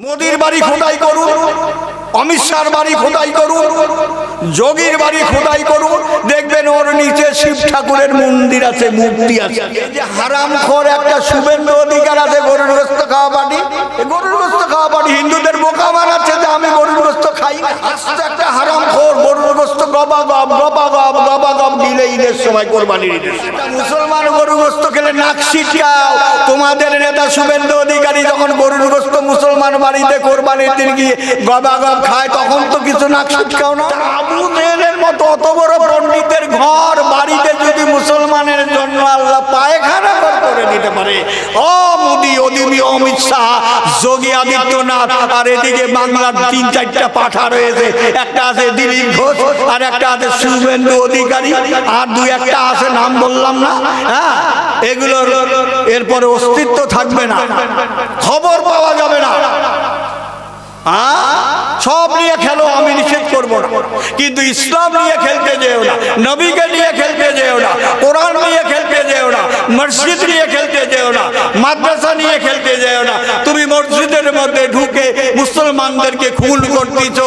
মোদির বাড়ি খোদাই করুন। অমিত শাহর বাড়ি খোদাই করুন, যোগীর বাড়ি খোদাই করুন। দেখবেন ওর নিচে শিব ঠাকুরের মন্দির আছে, মূর্তি আছে। যে হারাম খোর একটা শুভেন্দু অধিকার আছে, গরুর গোস্ত খাওয়া পাটি গরুর গোস্ত খাওয়া পাটি হিন্দুদের বোকা বানাচ্ছে যে আমি গরুর গোস্ত খাই। আস্তে একটা হারাম খোর, গরুর গোস্ত গবা গব গবা গব গবা গব দিলে ঈদের সময় কোরবানির ঈদের মুসলমান গরুর গোস্ত খেলে নাক ছিটকাও তোমাদের নেতা শুভেন্দু অধিকারী যখন গরুর গোস্ত মুসলমান বাড়িতে কোরবানির দিন গিয়ে গবা গব খায়, তখন তো কিছু নাক ছিটকাও না। আবু জেহেলের মতো অত বড় পণ্ডিতের ঘর বাড়িতে যদি মুসলমানের জন্য আল্লাহ পায়খানা ঘর করে দিতে পারে। ও মোদি অদিমি অমিত শাহ, যোগী আদিত্যনাথ, আর এদিকে বাংলার তিন, চারটা পাঠা রয়েছে। একটা আছে দিলীপ ঘোষ, আর একটা আছে শুভেন্দু অধিকারী। আর দুই একটা আছে, নাম বললাম না হ্যাঁ? এগুলোর এরপরে অস্তিত্ব থাকবে না। খবর পাওয়া যাবে না? সব নিয়ে খেলো, আমি নিষেধ করব না। কিন্তু ইসলাম নিয়ে খেলতে যেও না, নবীকে নিয়ে খেলতে যেও না, কোরআন নিয়ে খেলতে যেও না, মসজিদ নিয়ে খেলতে যেও না, মাদ্রাসা নিয়ে খেলতে যেও না। তুমি মসজিদের মধ্যে ঢুকে মুসলমানদেরকে খুন করতেছ,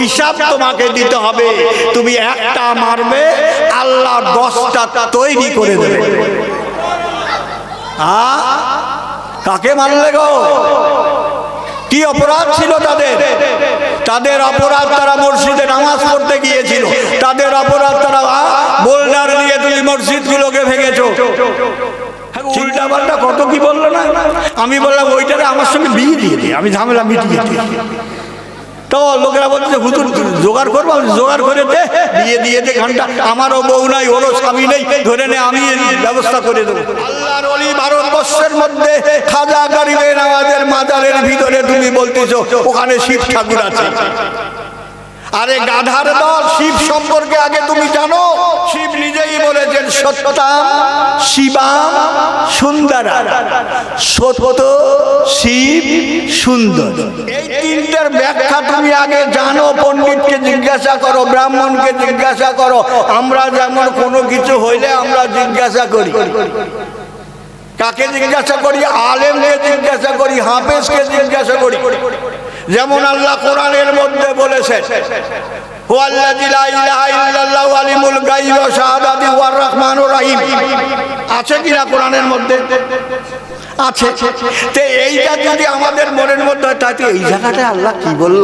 হিসাব তোমাকে দিতে হবে। তুমি একটা মারবে, আল্লাহ দশটা তৈরি করে দেবে। কাকে মারলে গো? কি অপরাধ ছিল তাদের? তাদের অপরাধ তারা মসজিদে নামাজ পড়তে গিয়েছিল। তাদের অপরাধ তারা বোল্ডার নিয়ে তুমি মসজিদগুলোকে ভেঙেছো। উল্টা পাল্টা কত কি বলল না? আমি বললাম ওইটারে আমার সঙ্গে বিয়ে দিয়ে দিই আমি ঝামেলা মিটিয়ে দিই। তো লোকেরা বলছে, হুজুর, জোগাড় করব জোগাড় করে দে। দিয়ে দিয়ে দে ঘণ্টা। আমারও বউ নাই, ওরও স্বামী নেই, ধরে নে, আমি ব্যবস্থা করে দেবো। আল্লাহর অলি ভারতবর্ষের মধ্যে খাজা গরিবের আমাদের ভিতরে তুমি বলতেছো, ওখানে শিব ঠাকুর আছে। আরে গাধার দল, শিব সম্পর্কে আগে তুমি জানো। শিব নিজেই বলেছেন, সত্যাম শিবাম সুন্দরা সত্য শিব সুন্দর এই তিনটার ব্যাখ্যা তুমি আগে জানো, পণ্ডিতকে জিজ্ঞাসা করো, ব্রাহ্মণকে জিজ্ঞাসা করো। আমরা যেমন কোনো কিছু হইলে আমরা জিজ্ঞাসা করি। কাকে জিজ্ঞাসা করি? আলেমকে জিজ্ঞাসা করি, হাফেজকে জিজ্ঞাসা করি। যেমন আল্লাহ কোরআনের মধ্যে বলেছে হুয়াল্লাযী লা ইলাহা ইল্লাল্লাহু আলিমুল গায়বি ওয়া শাহাদাতি ওয়ার রহমানুর রহিম। আছে কিনা কোরআনের মধ্যে? আছে। তে এইটা যদি আমাদের মনের মধ্যে হয় তাতে এই জায়গাটা আল্লাহ কি বলল?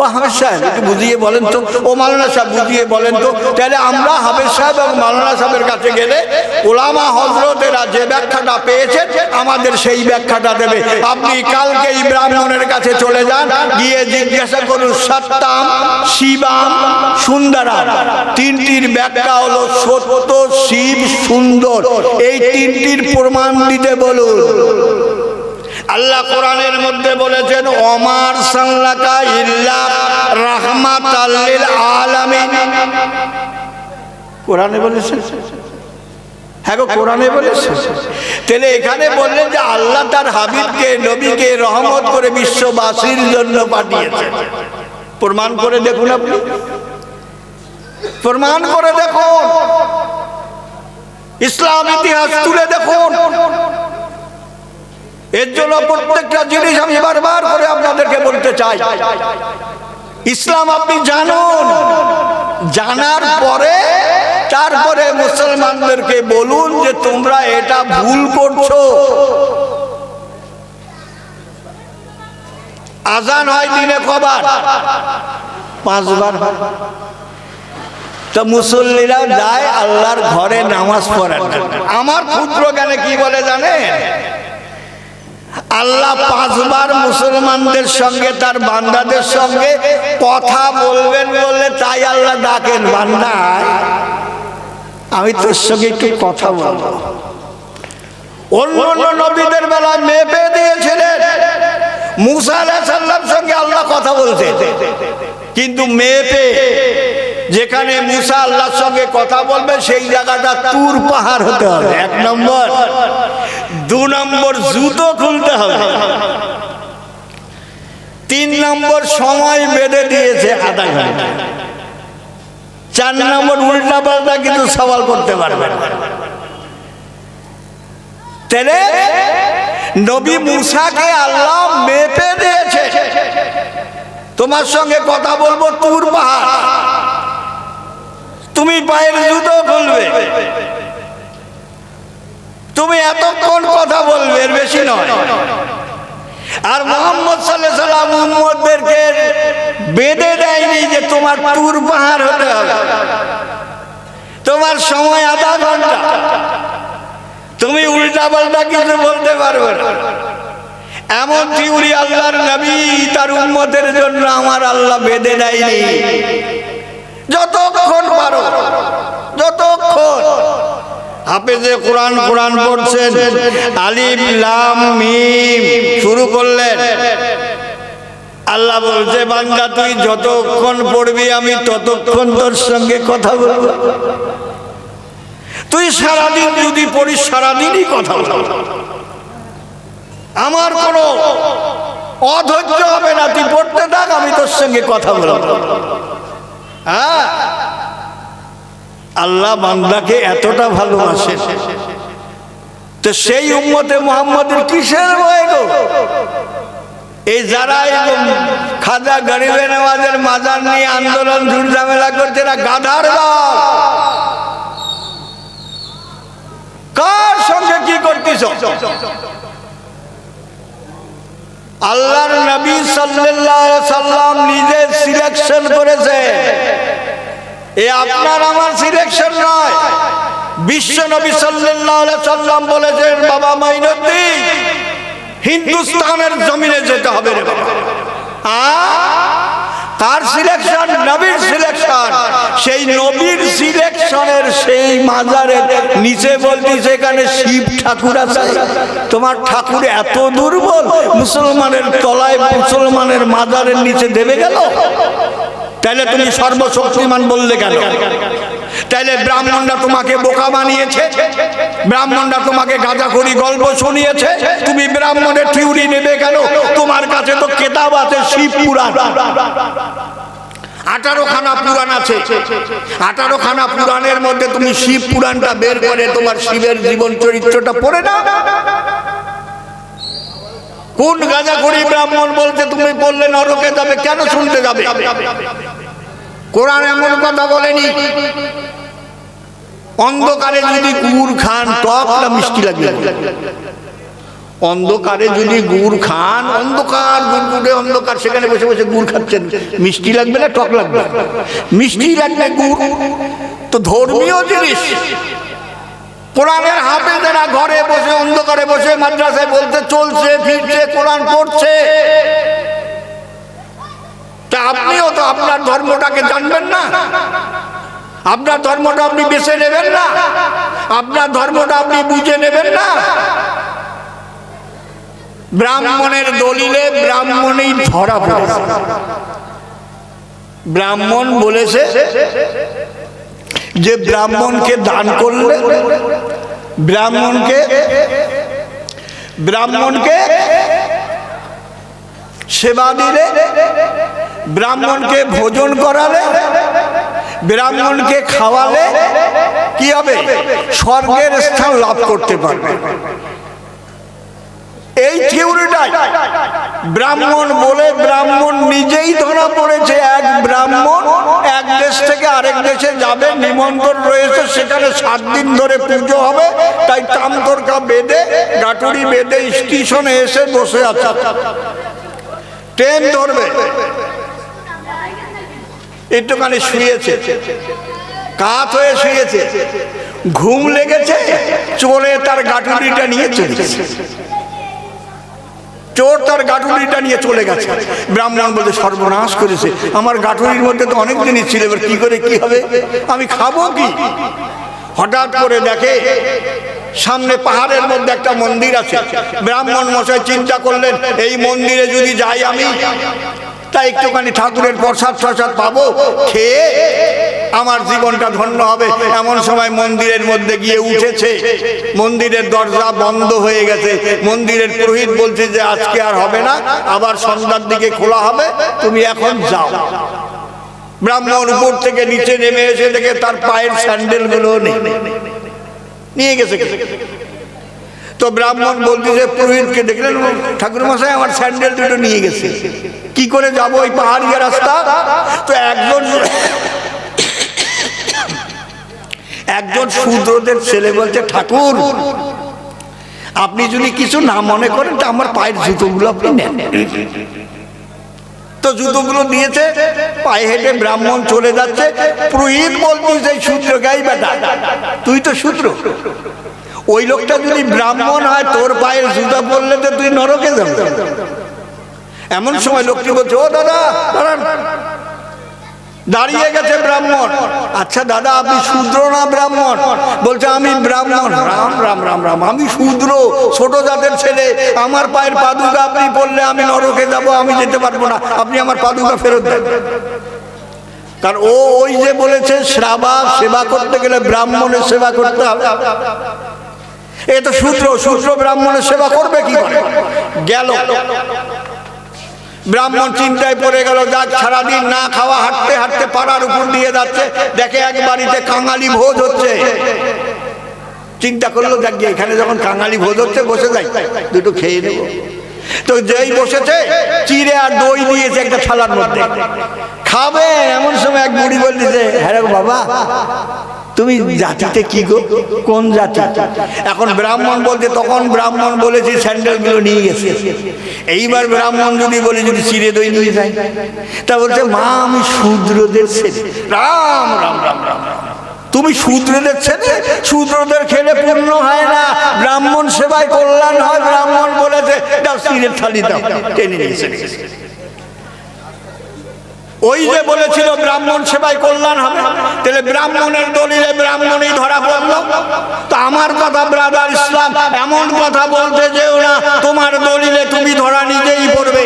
ও হাফেজ সাহেব, একটু বুঝিয়ে বলেন তো। ও মাওলানা সাহেব, বুঝিয়ে বলেন তো। তাহলে আমরা হাফেজ সাহেব এবং মাওলানা সাহেবের কাছে গেলে ওলামা হজরতেরা যে ব্যাখ্যাটা পেয়েছেন, আমাদের সেই ব্যাখ্যাটা দেবে। আপনি কালকে এই ব্রাহ্মণের কাছে চলে যান, গিয়ে জিজ্ঞাসা করুন সত্যাম শিবাম সুন্দরা তিনটির ব্যাখ্যা হলো সত্য, শিব, সুন্দর। এই তিনটির প্রমাণ দিতে বলুন। আল্লাহ কোরআনের মধ্যে বলেছেন অমার সাল্লাকা ইল্লা রাহমাত আলামিন। কোরআনে বলেছেন? হ্যাঁ এখানে বললেন যে আল্লাহ তার হাবিবকে, নবীকে রহমত করে বিশ্ববাসীর জন্য পাঠিয়েছে প্রমাণ করে দেখুন আপনি। প্রমাণ করে দেখুন। ইসলাম ইতিহাস তুলে দেখুন। এর জন্য প্রত্যেকটা জিনিস আমি বারবার করে আপনাদেরকে বলতে চাই। ইসলাম আপনি জানুন। জানার পরে, তারপরে মুসলমানদেরকে বলুন যে তোমরা এটা ভুল করছ। আজান হয় দিনে কবার? পাঁচবার তো মুসল্লিরা যায় আল্লাহর ঘরে নামাজ পড়েন আমার ক্ষুদ্র জ্ঞানে কি বলে জানেন? আল্লাহ পাঁচবার মুসলমানদের সঙ্গে, তার বান্দাদের সঙ্গে কথা বলবেন বলে তাই আল্লাহ ডাকেন বান্দায় আমি তোর সঙ্গে একটু কথা বলব। অন্য অন্য নবীদের বেলায় সঙ্গে আল্লাহ কথা কিন্তু যেখানে মুসা আল্লাহর সঙ্গে কথা বলবে, সেই জায়গাটা তুর পাহাড় হতে হবে। এক নম্বর। দু নম্বর, জুতো খুলতে হবে। তিন নম্বর, সময় বেঁধে দিয়েছে আধা ঘণ্টা। চার নম্বর উল্টা পাল্টা কিন্তু সওয়াল করতে পারবে না। তাহলে নবী মুসাকে আল্লাহ মেপে দিয়েছে। তোমার সঙ্গে কথা বলব, তুর পাহাড়। তুমি পায়ের জুতো খুলবে। তুমি এতক্ষণ কথা বলবে, এর বেশি নয়। আর মোহাম্মদ সাল্লাহ সাল্লাম মোহাম্মদদেরকে বেঁধে দেয়নি যে তোমার তুর পাহাড় হতে হবে। তোমার সময় আধা ঘণ্টা। তুমি উল্টা পাল্টা কিছু বলতে পারবে না। এমন থিউরি আল্লাহর নবী তার উম্মতের জন্য আমার আল্লাহ বেঁধে দেয়নি। যতক্ষণ পারো, যতক্ষণ। হাফেজে কোরআন কোরআন পড়ছেন, আলিফ, লাম, মিম, শুরু করলেন। আল্লাহ বলছে, বান্দা, তুই যতক্ষণ পড়বি, আমি ততক্ষণ তোর সঙ্গে কথা বলব। তুই সারাদিন যদি পড়িস, সারাদিনই কথা বলব। আমার কোনো অধৈর্য হবে না, তুই পড়তে থাক, আমি তোর সঙ্গে কথা বলব। হ্যাঁ। আল্লাহ বান্দাকে এতটা ভালোবাসে। তো সেই উম্মতে মোহাম্মদের কিসের ভয় গো? এই যারা খাজা গরিবে নেওয়াজের মাজার নিয়ে আন্দোলন, ঝুটঝামেলা করছে না গাধার কার সঙ্গে কি করতেছ? আল্লাহর নবী সাল্লাল্লাহু আলাইহি সাল্লাম নিজে সিলেকশন করেছে। এ আপনার আমার সিলেকশন নয়। বিশ্ব নবী সাল্লাম বলেছেন, বাবা মাইনুদ্দিন হিন্দুস্তানের জমিনে যেতে হবে রে বাবা। আ? সিলেকশন নবীর সিলেকশন সেই নবীর সিলেকশনের সেই মাজারের নিচে বলতি সেখানে শিব ঠাকুর আছে। তোমার ঠাকুর এত দুর্বল, মুসলমানের তলায় মুসলমানের মাজারের নিচে দেবে গেল? তাহলে তুমি সর্বশক্তিমান বললে কেন? তাইলে ব্রাহ্মণরা তোমাকে বোকা বানিয়েছে? ব্রাহ্মণরা তোমাকে গাঁজা গাঁজাখড়ি গল্প শুনিয়েছে? তুমি ব্রাহ্মণের থিউরি নেবে কেন? তোমার কাছে তো কেতাব আছে শিব পুরাণ। আঠারো খানা পুরাণ আছে। আঠারো খানা পুরাণের মধ্যে তুমি শিব পুরাণটা বের করে তোমার শিবের জীবন চরিত্রটা পড়ে না কোন গাঁজা গাঁজাখড়ি ব্রাহ্মণ বলতে তুমি বললে নরকে যাবে কেন শুনতে যাবে? কোরআন এমন কথা বলেনি। অন্ধকারে যদি গুড় খান টক মিষ্টি লাগবে। অন্ধকারে যদি গুড় খান, অন্ধকার গুড়গুড়ে অন্ধকার, সেখানে বসে বসে গুড় খাচ্ছেন। মিষ্টি লাগবে না, টক লাগবে? মিষ্টি লাগবে গুড়। তো ধর্মীয় জিনিস। কোরআনের হাতে যারা ঘরে বসে, অন্ধকারে বসে মাদ্রাসায় বলতে চলছে, ফিরছে, কোরআন পড়ছে। তা আপনিও তো আপনার ধর্মটাকে জানবেন না। আপনার ধর্মটা আপনি বেছে নেবেন না। আপনার ধর্মটা আপনি বুঝে নেবেন না। ব্রাহ্মণের দলিলে ব্রাহ্মণই ধরা পড়েছে। ব্রাহ্মণ বলেছে যে ব্রাহ্মণকে দান করলে ব্রাহ্মণকে ব্রাহ্মণকে সেবা দিলে ব্রাহ্মণকে ভোজন করালে, ব্রাহ্মণকে খাওয়ালে কি হবে? স্বর্গের স্থান লাভ করতে পারবে। এই থিওরিটাই ব্রাহ্মণ বলে ব্রাহ্মণ নিজেই ধরা পড়েছে, এক ব্রাহ্মণ এক দেশ থেকে আরেক দেশে যাবে, নিমন্ত্রণ রয়েছে, সেখানে সাত দিন ধরে পুজো হবে, তাই তামতরকা বেঁধে, গাটুরি বেঁধে স্টেশনে এসে বসে আছে। ট্রেন ধরবে। একটুখানি শুয়েছে। কাত হয়ে শুয়েছে। ঘুম লেগেছে চলে তার গাটুরিটা নিয়ে চলেছে চোর তার গাঠুরিটা নিয়ে চলে গেছে। ব্রাহ্মণ বলতে সর্বনাশ করেছে। আমার গাঠুরির মধ্যে তো অনেক জিনিস ছিল, এবার কি করে, কি হবে? আমি খাব কি? হঠাৎ করে দেখে, সামনে পাহাড়ের মধ্যে একটা মন্দির আছে। ব্রাহ্মণ মশাই চিন্তা করলেন, এই মন্দিরে যদি যাই আমি তাই একটুখানি ঠাকুরের প্রসাদ প্রসাদ পাবো, খেয়ে আমার জীবনটা ধন্য হবে। এমন সময় মন্দিরের মধ্যে গিয়ে উঠেছে। মন্দিরের দরজা বন্ধ হয়ে গেছে। মন্দিরের পুরোহিত বলছে যে, আজকে আর হবে না, আবার সন্ধ্যার দিকে খোলা হবে, তুমি এখন যাও। ব্রাহ্মণ উপর থেকে নিচে নেমে এসে দেখে তার পায়ের স্যান্ডেলগুলো নেই। নিয়ে গেছে তো ব্রাহ্মণ বলতেছে পুরোহিতকে দেখলেন ঠাকুর মশাই আমার স্যান্ডেল দুটো নিয়ে গেছে। কি করে যাব ওই পাহাড়িয়া রাস্তা? তো একজন একজন শূদ্রদের ছেলে বলছে, ঠাকুর, আপনি যদি কিছু না মনে করেন, তো আমার পায়ের জুতোগুলো আপনি নেন। তো জুতোগুলো নিয়েছে, পায়ে হেঁটে ব্রাহ্মণ চলে যাচ্ছে। পুরোহিত বলছিস এই সূত্র গাই বেটা, তুই তো সূত্র ওই লোকটা যদি ব্রাহ্মণ হয়, তোর পায়ের জুতা পরলে তো তুই নরকে যাবে। এমন সময় লোকটি বলছে ও দাদা দাঁড়ান দাঁড়িয়ে গেছে ব্রাহ্মণ আচ্ছা দাদা আপনি শূদ্র না ব্রাহ্মণ বলছে আমি ব্রাহ্মণ রাম রাম রাম রাম আমি শূদ্র ছোট জাতের ছেলে আমার পায়ের পাদুকা আপনি পড়লে আমি নরকে যাব আমি যেতে পারব না আপনি আমার পাদুকা ফেরত দেন কারণ ও ওই যে বলেছে শ্রাবা সেবা করতে গেলে ব্রাহ্মণের সেবা করতে হবে এ তো শূদ্র শূদ্র ব্রাহ্মণের সেবা করবে কি করে গেল ব্রাহ্মণ চিন্তায় পড়ে গেল যাক সারাদিন না খাওয়া হাঁটতে হাঁটতে পাড়ার উপর দিয়ে যাচ্ছে দেখে এক বাড়িতে কাঙালি ভোজ হচ্ছে। চিন্তা করল দেখ এখানে যখন কাঙালি ভোজ হচ্ছে বসে যাই দুটো খেয়ে নেব। তো যেই বসেছে চিড়ে আর দই দিয়েছে একটা থালার মধ্যে। খাবে এমন সময় এক বুড়ি বলতেছে হ্যাঁ বাবা তুমি জাতিতে কি গো? কোন জাতি? এখন ব্রাহ্মণ বলতে তখন ব্রাহ্মণ বলেছে স্যান্ডেলগুলো নিয়ে গেছে। এইবার ব্রাহ্মণ যদি বলে যদি চিড়ে দই নিয়ে যায়, তা বলছে, মা, আমি শূদ্রদের ছেলে। রাম রাম রাম রাম তুমি শূদ্রদের ছেলে? শূদ্রদের খেলে পূর্ণ হয় না। ব্রাহ্মণ সেবায় কল্যাণ হয়। ব্রাহ্মণ বলেছে চিড়ের থালি দাও। টেনে নিয়েছে ওই যে বলেছিল ব্রাহ্মণ সেবায় কল্যাণ হবে, তাহলে ব্রাহ্মণের দলিলে ব্রাহ্মণই ধরা পড়ল। তো আমার কথা ব্রাদার ইসলাম, এমন কথা বলতে যেও না, তোমার দলিলে তুমি ধরা নিজেই পড়বে।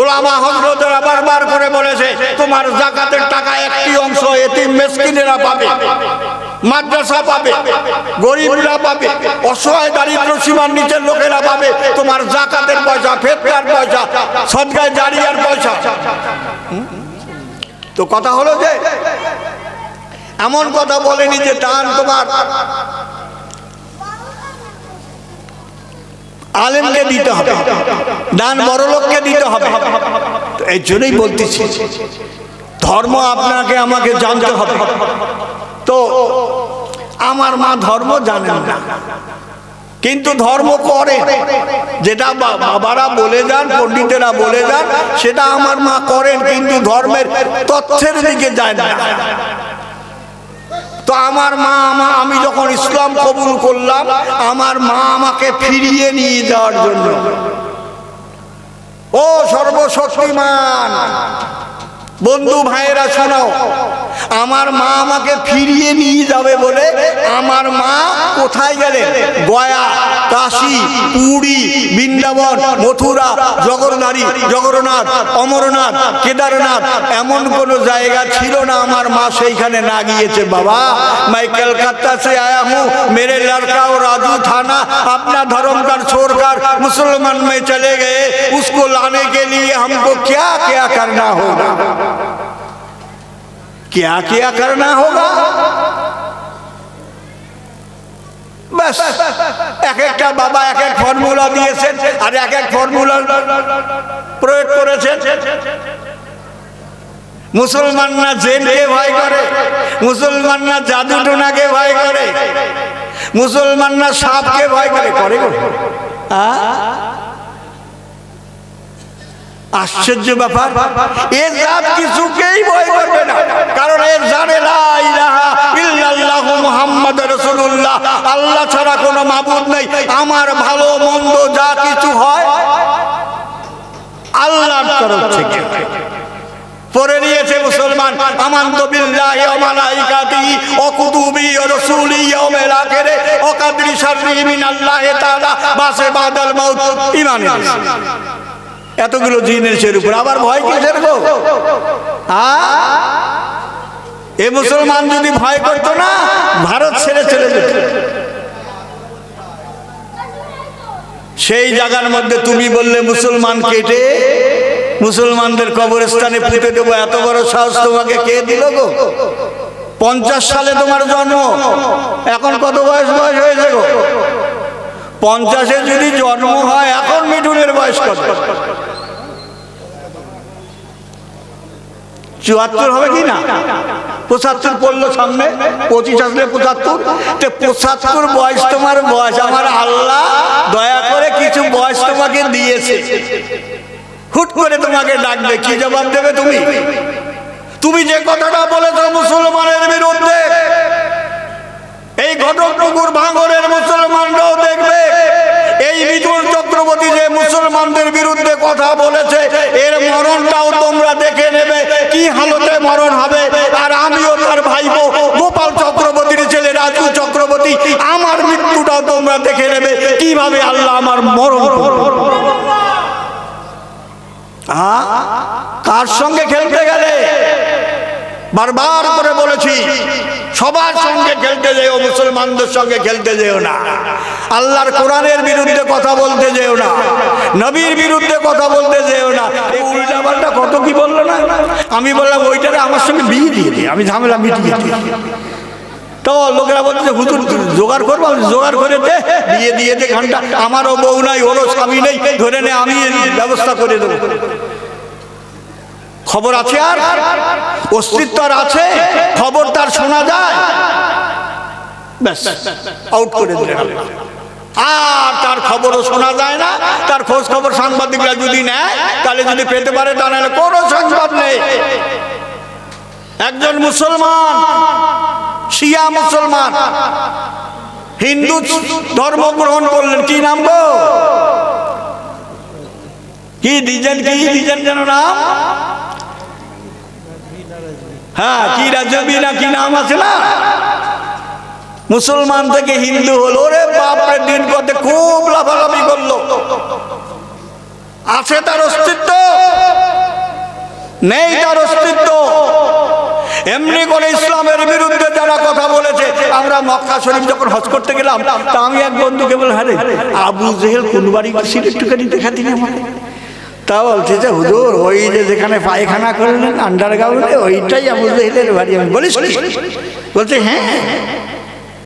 ওলামা হজরতরা বারবার করে বলেছে, তোমার জাকাতের টাকা একটি অংশ এতিম মেসকিনেরা পাবে। মাদ্রাসা পাবে, গরিবরা পাবে, অসহায় দারিদ্র সীমার নিচের লোকেরা পাবে, তোমার জাকাতের পয়সা ফেতরার পয়সা সদগায় জারিয়ার পয়সা। তো কথা হলো যে, এমন কথা বলেনি যে দান তোমার। আলেমকে দিতে হবে দান বড় লোককে দিতে হবে। এই জন্যই বলতেছি, ধর্ম আপনাকে, আমাকে জানতে হবে। তো আমার মা ধর্ম জানেন না। কিন্তু ধর্ম করে। যেটা বাবারা বলে যান, পণ্ডিতেরা বলে যান, সেটা আমার মা করেন, কিন্তু ধর্মের তথ্যের দিকে যায় না। তো আমার মা আমা, আমি যখন ইসলাম কবুল করলাম, আমার মা আমাকে ফিরিয়ে নিয়ে যাওয়ার জন্য। ও সর্বশক্তিমান! বন্ধু ভাইয়েরা, শোনাও। আমার মা আমাকে ফিরিয়ে নিয়ে যাবে বলে আমার মা কোথায় গেলেন গয়া কাশী পুরী বৃন্দাবন মথুরা জগন্নারী জগন্নাথ অমরনাথ কেদারনাথ এমন কোন জায়গা ছিল না আমার মা সেইখানে না গিয়েছে বাবা मैं कलकत्ता से आया हूँ मेरे लड़का और राजू था ना अपना धर्म का छोड़कर मुसलमान में चले गए उसको लाने के लिए हमको क्या क्या करना होगा क्या क्या करना होगा ব্যাস এক একটা বাবা এক এক ফর্মুলা দিয়েছেন আর এক এক ফর্মুলা প্রয়োগ করেছেন মুসলমানরা জেনকে ভয় করে মুসলমানরা জাদু টোনাকে ভয় করে মুসলমানরা সাপকে ভয় করে করে গো? আ? আশ্চর্য ব্যাপার এর জাত কিছুকেই ভয় করবে না। কারণ এর জানে লা ইলাহা ইল্লাল্লাহু মুহাম্মাদুর রাসূলুল্লাহ। আল্লাহ ছাড়া কোনো মাবুদ নেই। আমার ভালো মন্দ যা কিছু হয়, আল্লাহর তরফ থেকে। পড়ে নিয়েছে মুসলমান, আমান্ত বিল্লাহি ওয়া মালাইকাতিহি ওয়া কুতুবিহি ওয়া রাসূলিহি ইয়াউমিল আখিরে ওয়া কাদরি শাররিহি মিনাল্লাহি তাআলা। বাসে বাদাল মাউত ঈমান এতগুলো জিনিসের উপর। আবার ভয় কিসের গো এ মুসলমান যদি ভয় করতো না, ভারত ছেড়ে চলে যেত। সেই জায়গার মধ্যে তুমি বললে, মুসলমান কেটে, মুসলমানদের কবরস্থানে পুঁতে দেবো, এত বড় সাহস তোমাকে কে দিল গো? পঞ্চাশ সালে তোমার জন্ম, এখন কত বয়স বয়স হয়েছে গো? পঞ্চাশে যদি জন্ম হয়, এখন মিঠুনের বয়স কত? চুয়াত্তর হবে কি না? পঁচাত্তর পড়ল সামনে, পঁচিশ আসলে পঁচাত্তর। তো পঁচাত্তর বয়স তোমার বয়স, আমার আল্লাহ দয়া করে কিছু বয়স তোমাকে দিয়েছে। হুট করে তোমাকে ডাকবে, কি জবাব দেবে তুমি? তুমি যে কথাটা বলেছ মুসলমানের বিরুদ্ধে, এই ঘটকপুকুর ভাঙরের মুসলমানরাও দেখবে। এই মিথুন চক্রবর্তী যে মুসলমানদের বিরুদ্ধে কথা বলেছে, এর মরণটাও তোমরা দেখে নেবে। কি হালতে মরণ হবে? আর আমিও তার ভাইবো। গোপাল চক্রবর্তীর ছেলে রাজু চক্রবর্তী, আমার মৃত্যুটা তোমরা দেখে নেবে। কীভাবে আল্লাহ আমার মরণ কার সঙ্গে খেলতে গেলে? বারবার করে বলেছি, সবার সঙ্গে খেলতে যেও, মুসলমানদের সঙ্গে খেলতে যেও না। আল্লাহর কোরআনের বিরুদ্ধে কথা বলতে যেও না। নবীর বিরুদ্ধে কথা বলতে যেও না। এই উল্টাপাল্টা কত কি বলল না? আমি বললাম, ওইটারে আমার সঙ্গে বিয়ে দিয়ে দিই আমি ঝামেলা মিটিয়ে দিই। তো লোকেরা বলছে হুজুর, জোগাড় করব জোগাড় করে দে, বিয়ে দিয়ে দে, ঘণ্টা, আমারও বউ নাই, ওরও স্বামী নেই, ধরে নে, আমি ব্যবস্থা করে দেবো। খবর আছে আর? অস্তিত্ব আর আছে? খবর তার শোনা যায়? আউট করে আর তার খবরও শোনা যায় না। তার খোঁজ খবর সাংবাদিকরা যদি নেয়, তাহলে যদি পেতে পারে, তা নাহলে কোনো সংবাদ নেই। একজন মুসলমান, শিয়া মুসলমান, হিন্দু ধর্ম গ্রহণ করলেন, কি নাম গো? কি দিজেন কি দিজেন যেন নাম? হ্যাঁ কি রাজবি না কি নাম আছে না? মুসলমান থেকে হিন্দু হলো ওরে বাপরে দিন করতে খুব লাফালাফি করল। আছে তার অস্তিত্ব? নেই তার অস্তিত্ব। এমনি করে ইসলামের বিরুদ্ধে যারা কথা বলেছে আমরা মক্কা শরীফ যখন হজ করতে গেলাম তা আমি এক বন্ধুকে বলে হ্যাঁ রে, আবু জেহেল কোন বাড়ি গেছিল? একটুখানি দেখা দিন আমাকে। তা বলছে যে, হুজুর, ওই যে যেখানে পায়খানা করলেন আন্ডারগ্রাউন্ডে ওইটাই আমি বলি? বলছে হ্যাঁ